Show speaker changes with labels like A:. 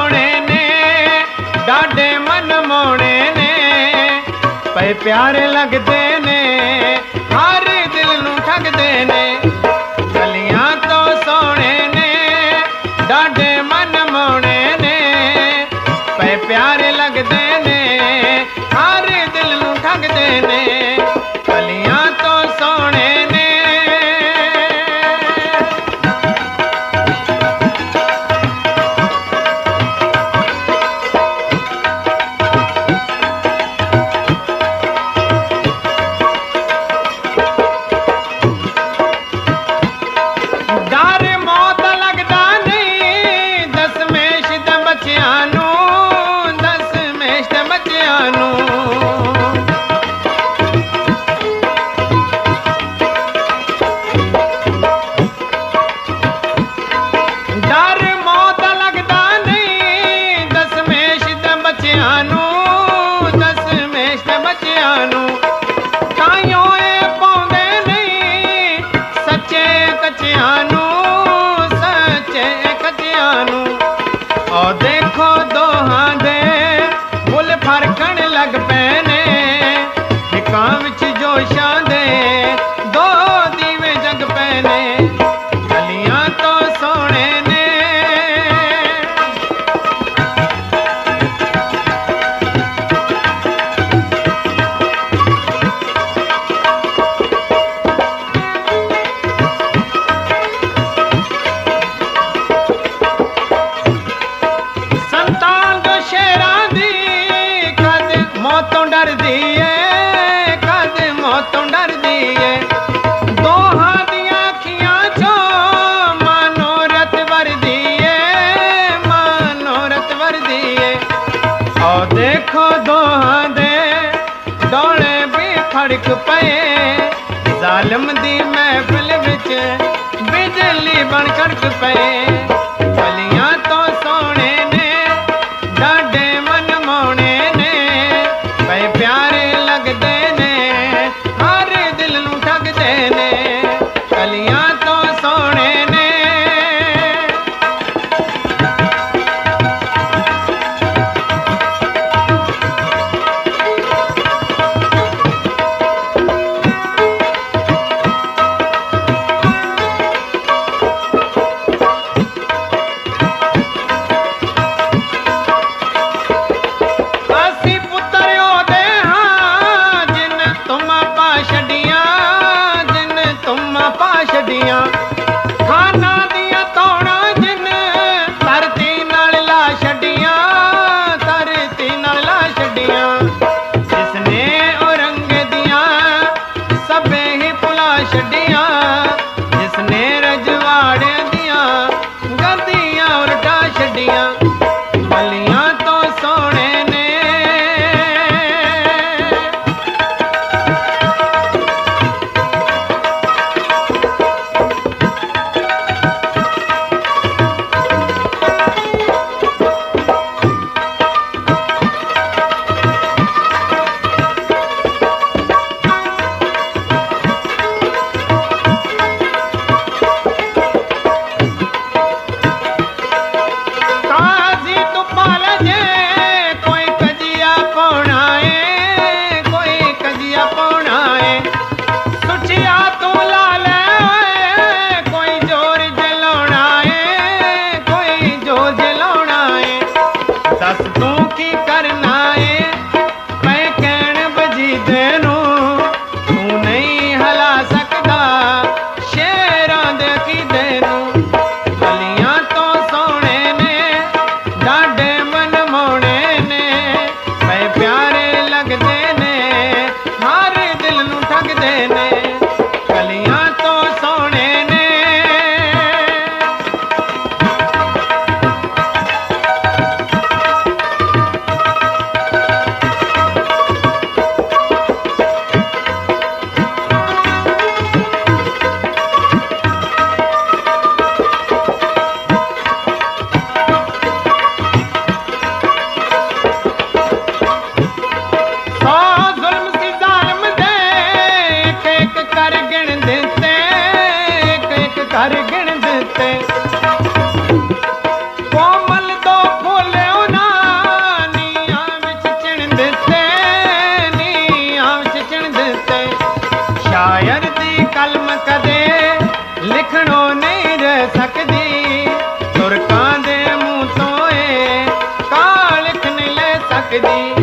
A: ਸੋਹਣੇ ਨੇ ਡਾਡੇ ਮਨ ਮੋਣੇ ਨੇ। ਪਏ ਪਿਆਰੇ ਲੱਗਦੇ ਨੇ, ਹਰ ਦਿਲ ਨੂੰ ਠੱਗਦੇ ਨੇ। ਗਲੀਆਂ ਤੋਂ ਸੋਹਣੇ ਨੇ ਡਾਡੇ ਅੱਖੋਂ ਦੋਹਾਂ ਦੇ ਡੋਲੇ ਵੀ ਖੜਕ ਪਏ। ਜ਼ਾਲਮ ਦੀ ਮਹਿਫਿਲ ਵਿੱਚ ਬਿਜਲੀ ਬਣ ਖੜਕ ਪਏ। ਗਲੀਆਂ ਤੋਂ ਛੱਡਿਆ ਗਿਣ ਦਿੱਤੇ, ਇੱਕ ਇੱਕ ਘਰ ਗਿਣ ਦਿੱਤੇ। ਕੋਮਲ ਤੋਂ ਫੁੱਲਿਓ ਨਾ ਨੀਆਂ ਵਿੱਚ ਚਿਣ ਦਿੱਤੇ ਨੀਆਂ ਵਿੱਚ ਚਿਣ ਦਿੱਤੇ। ਸ਼ਾਇਰ ਦੀ ਕਲਮ ਕਦੇ ਲਿਖਣੋ ਨਹੀਂ ਰਹਿ ਸਕਦੀ। ਤੁਰਕਾਂ ਦੇ ਮੂੰਹ ਤੋਂ ਏ ਕਾਲ ਲਿਖ ਨਹੀਂ ਲੈ ਸਕਦੀ।